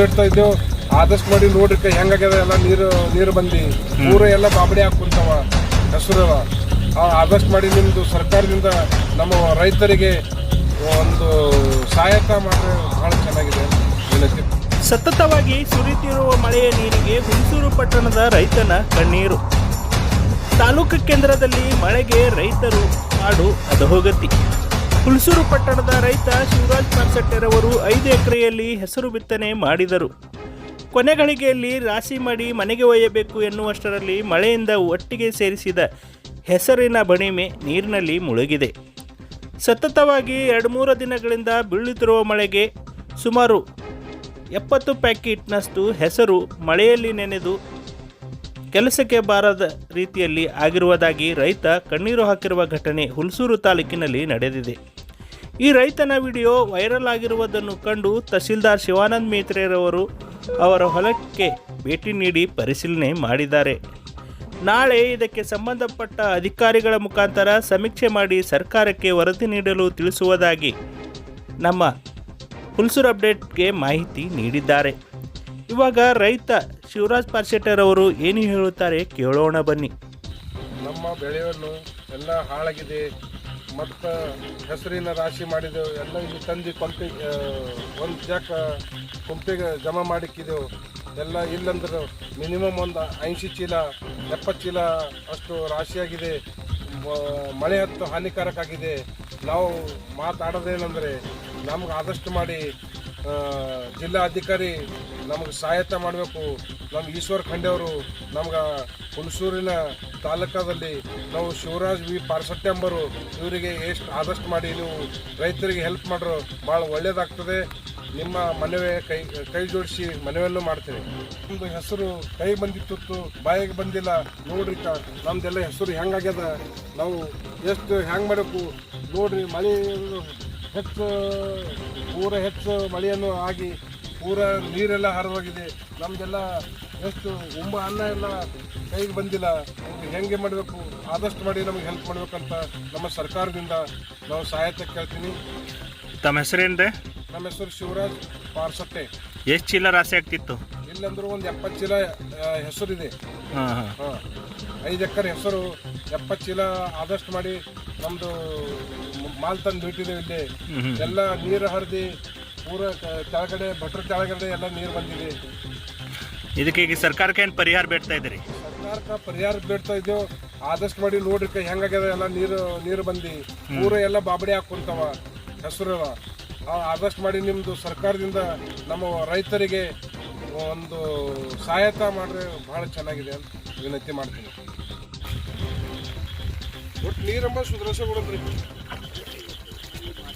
ಬೇಡ್ತಾ ಇದ್ದೇವೆ ಆದಷ್ಟು ಮಾಡಿ ನೋಡ್ರಿ ಹೆಂಗಾಗ್ಯದ ಎಲ್ಲ ನೀರು ನೀರು ಬಂದು. ಊರ ಎಲ್ಲ ಬಾಬಡಿ ಹಾಕುಂತಾವ ಹೆಸರು ಆದಷ್ಟು ಮಾಡಿ ನಿಮ್ಮದು ಸರ್ಕಾರದಿಂದ ನಮ್ಮ ರೈತರಿಗೆ ಒಂದು ಸಹಾಯಕ ಮಾಡಿದ್ರೆ ಬಹಳ ಚೆನ್ನಾಗಿದೆ ವಿನಂತಿ. ಸತತವಾಗಿ ಸುರಿತಿರುವ ಮಳೆಯ ನೀರಿಗೆ ಹುಣಸೂರು ಪಟ್ಟಣದ ರೈತನ ಕಣ್ಣೀರು. ತಾಲೂಕು ಕೇಂದ್ರದಲ್ಲಿ ಮಳೆಗೆ ರೈತರು ಮಾಡು ಅಧೋಗತಿ. ಹುಣಸೂರು ಪಟ್ಟಣದ ರೈತ ಶಿವರಾಜ್ ಪಾರ್ಸಟ್ಟೆರವರು ಐದು ಎಕರೆಯಲ್ಲಿ ಹೆಸರು ಬಿತ್ತನೆ ಮಾಡಿದರು. ಕೊನೆಗಳಿಗೆಯಲ್ಲಿ ರಾಶಿ ಮಾಡಿ ಮನೆಗೆ ಒಯ್ಯಬೇಕು ಎನ್ನುವಷ್ಟರಲ್ಲಿ ಮಳೆಯಿಂದ ಒಟ್ಟಿಗೆ ಸೇರಿಸಿದ ಹೆಸರಿನ ಬಣಿಮೆ ನೀರಿನಲ್ಲಿ ಮುಳುಗಿದೆ. ಸತತವಾಗಿ ಎರಡು ಮೂರು ದಿನಗಳಿಂದ ಬೀಳುತ್ತಿರುವ ಮಳೆಗೆ ಸುಮಾರು ಎಪ್ಪತ್ತು ಪ್ಯಾಕೆಟ್ನಷ್ಟು ಹೆಸರು ಮಳೆಯಲ್ಲಿ ನೆನೆದು ಕೆಲಸಕ್ಕೆ ಬಾರದ ರೀತಿಯಲ್ಲಿ ಆಗಿರುವುದಾಗಿ ರೈತ ಕಣ್ಣೀರು ಹಾಕಿರುವ ಘಟನೆ ಹುಲ್ಸೂರು ತಾಲೂಕಿನಲ್ಲಿ ನಡೆದಿದೆ. ಈ ರೈತನ ವಿಡಿಯೋ ವೈರಲ್ ಆಗಿರುವುದನ್ನು ಕಂಡು ತಹಸೀಲ್ದಾರ್ ಶಿವಾನಂದ್ ಮೇತ್ರೆರವರು ಅವರ ಹೊಲಕ್ಕೆ ಭೇಟಿ ನೀಡಿ ಪರಿಶೀಲನೆ ಮಾಡಿದ್ದಾರೆ. ನಾಳೆ ಇದಕ್ಕೆ ಸಂಬಂಧಪಟ್ಟ ಅಧಿಕಾರಿಗಳ ಮುಖಾಂತರ ಸಮೀಕ್ಷೆ ಮಾಡಿ ಸರ್ಕಾರಕ್ಕೆ ವರದಿ ನೀಡಲು ತಿಳಿಸುವುದಾಗಿ ನಮ್ಮ ಹುಲ್ಸೂರು ಅಪ್ಡೇಟ್ಗೆ ಮಾಹಿತಿ ನೀಡಿದ್ದಾರೆ. ಇವಾಗ ರೈತ ಶಿವರಾಜ್ ಪಾರ್ಶೆಟ್ಟರ್ ಅವರು ಏನು ಹೇಳುತ್ತಾರೆ ಕೇಳೋಣ ಬನ್ನಿ. ನಮ್ಮ ಬೆಳೆಯನ್ನು ಎಲ್ಲ ಹಾಳಾಗಿದೆ. ಮತ್ತು ಹೆಸರಿನ ರಾಶಿ ಮಾಡಿದೆವು, ಎಲ್ಲ ಇಲ್ಲಿ ತಂದು ಕೊಂಪೆ ಒಂದು ಜಾಕ ಕೊಂಪೆಗೆ ಜಮಾ ಮಾಡಿಕ್ಕಿದೆವು. ಎಲ್ಲ ಇಲ್ಲಂದ್ರೆ ಮಿನಿಮಮ್ ಒಂದು ಐಂಶಿ ಚೀಲ, ಎಪ್ಪತ್ತು ಚೀಲ ಅಷ್ಟು ರಾಶಿಯಾಗಿದೆ. ಮಳೆ ಹತ್ತು ಹಾನಿಕಾರಕ ಆಗಿದೆ. ನಾವು ಮಾತಾಡೋದೇನೆಂದರೆ ನಮ್ಗೆ ಆದಷ್ಟು ಮಾಡಿ ಜಿಲ್ಲಾ ಅಧಿಕಾರಿ ನಮಗೆ ಸಹಾಯತ ಮಾಡಬೇಕು. ನಮ್ಮ ಈಶ್ವರ್ ಖಂಡೆ ಅವರು ನಮ್ಗೆ ಹುಣಸೂರಿನ ತಾಲೂಕಾದಲ್ಲಿ ನಾವು ಶಿವರಾಜ್ ವಿ ಪಾರ್ಸತ್ಯಂಬರು ಇವರಿಗೆ ಎಷ್ಟು ಆದಷ್ಟು ಮಾಡಿ ನೀವು ರೈತರಿಗೆ ಹೆಲ್ಪ್ ಮಾಡ್ರು ಭಾಳ ಒಳ್ಳೇದಾಗ್ತದೆ. ನಿಮ್ಮ ಮನವಿ ಕೈ ಕೈ ಜೋಡಿಸಿ ಮನವಿಯನ್ನು ಮಾಡ್ತೇವೆ. ನಮ್ದು ಹೆಸರು ಕೈ ಬಂದಿತ್ತು ಬಾಯಿಗೆ ಬಂದಿಲ್ಲ. ನೋಡ್ರಿ ಕ ನಮ್ದೆಲ್ಲ ಹೆಸರು ಹೆಂಗಾಗ್ಯದ ನಾವು ಎಷ್ಟು ಹೆಂಗೆ ಮಾಡಬೇಕು? ನೋಡ್ರಿ ಮಳೆ ಹೆಚ್ಚು ಪೂರ ಹೆಚ್ಚು ಮಳೆಯನ್ನು ಆಗಿ ಪೂರ ನೀರೆಲ್ಲ ಹರಿದೋಗಿದೆ. ನಮ್ದೆಲ್ಲ ಎಷ್ಟು ಉಂಬ ಅನ್ನ ಎಲ್ಲ ಕೈಗೆ ಬಂದಿಲ್ಲ. ಹೆಂಗೆ ಮಾಡಬೇಕು? ಆದಷ್ಟು ಮಾಡಿ ನಮಗೆ ಹೆಲ್ಪ್ ಮಾಡಬೇಕಂತ ನಮ್ಮ ಸರ್ಕಾರದಿಂದ ನಾವು ಸಹಾಯತೆ ಕೇಳ್ತೀನಿ. ತಮ್ಮ ಹೆಸರೇನ್ರಿ ನಮ್ಮ ಹೆಸರು ಶಿವರಾಜ್ ಪಾರ್ಸಟ್ಟೆ. ಎಷ್ಟು ಚೀಲ ರಾಶಿ ಆಗ್ತಿತ್ತು? ಇಲ್ಲಂದ್ರೂ ಒಂದು ಎಪ್ಪತ್ತು ಚೀಲ ಹೆಸರಿದೆ. ಹಾಂ ಹಾಂ. ಹಾಂ. ಐದು ಎಕರೆ ಹೆಸರು ಎಪ್ಪತ್ತು ಚೀಲ ಆದಷ್ಟು ಮಾಡಿ ನಮ್ಮದು ಮಾಲ್ ತಂದು ಬಿಟ್ಟಿದ್ದೇವೆ ಇಲ್ಲಿ. ಎಲ್ಲ ನೀರು ಹರಿದು ಪೂರ ಕೆಳಗಡೆ ಭಟ್ರ ಕೆಳಗಡೆ ಎಲ್ಲ ನೀರು ಬಂದಿದೆ. ಇದಕ್ಕೆ ಈಗ ಸರ್ಕಾರಕ್ಕೆ ಏನು ಪರಿಹಾರ ಬೇಡ್ತಾ ಇದ್ದೀರಿ? ಸರ್ಕಾರಕ್ಕೆ ಪರಿಹಾರ ಬೇಡ್ತಾ ಇದ್ದೇವೆ. ಆದಷ್ಟು ಮಾಡಿ ನೋಡ್ರಿ ಹೆಂಗಾಗ್ಯದ ಎಲ್ಲ ನೀರು ನೀರು ಬಂದು. ಪೂರ ಎಲ್ಲ ಬಾಬಡಿ ಹಾಕೊಂತವ ಹೆಸರು ಆದಷ್ಟು ಮಾಡಿ ನಿಮ್ಮದು ಸರ್ಕಾರದಿಂದ ನಮ್ಮ ರೈತರಿಗೆ ಒಂದು ಸಹಾಯತ ಮಾಡಿದ್ರೆ ಭಾಳ ಚೆನ್ನಾಗಿದೆ ಅಂತ ವಿನಂತಿ ಮಾಡ್ತೀನಿ. ಒಟ್ಟು ನೀರಂಬ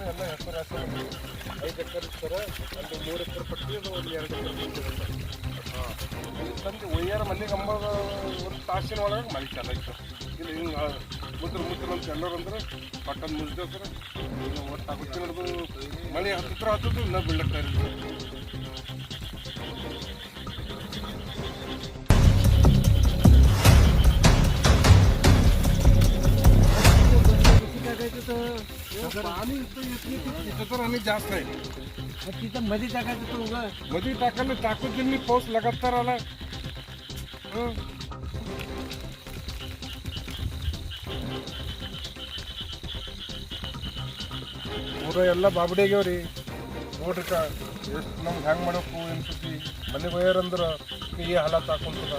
ಮಾಡಿರ್ತಾರೆ ಎಲ್ಲ ಹೆಸರು ಹೆಸರು ಐದು ಎಕರೆ ಇರ್ತಾರೆ, ಅಲ್ಲಿ ಮೂರು ಎಕರೆ ಪಟ್ಟಿ ಅದು ಒಂದು ಎರಡು ಎಕರೆ ತಂದು ಒಯ್ಯಾರ ಮನೆಗೆ ಅಂಬದ ಒಂದು ತಾಸಿನ ಒಳಗೆ ಮಳೆ ಇತ್ತು ಇಲ್ಲಿ ಹಿಂಗೆ ಮುದ್ರ ಮುದ್ರ ಅಂತ ಎಲ್ಲರೂ ಅಂದ್ರೆ ಪಟ್ಟಣ ಮುಗಿದೇವ್ ಸರ್ ಒಟ್ಟು ಆಗುತ್ತೆ ನಡೆದು ಮಳೆ ಹತ್ತಿರ ಹತ್ತದು, ಇನ್ನೂ ಬೀಳಕ್ಕೆ ಇರುತ್ತೆ पाणी इथं येत नाही, तिथं तर आणि जास्त आहे तिथं मध्ये टाकायचं तो उगा मध्ये टाकायला टाकून त्यांनी पाऊस लगातार आला हं. ಪೂರ ಎಲ್ಲ ಬಾಬಡಿ ಆಗ್ಯಾವ್ರಿ ನೋಡ್ರಿ ಎಷ್ಟು ನಮ್ಗೆ ಹೆಂಗೆ ಮಾಡಬೇಕು ಏನು ಸುದ್ದಿ ಮನೆಗೆ ಒಯ್ಯಾರಂದ್ರೆ ಈ ಹಾಲತ್ ಹಾಕೊಂತದ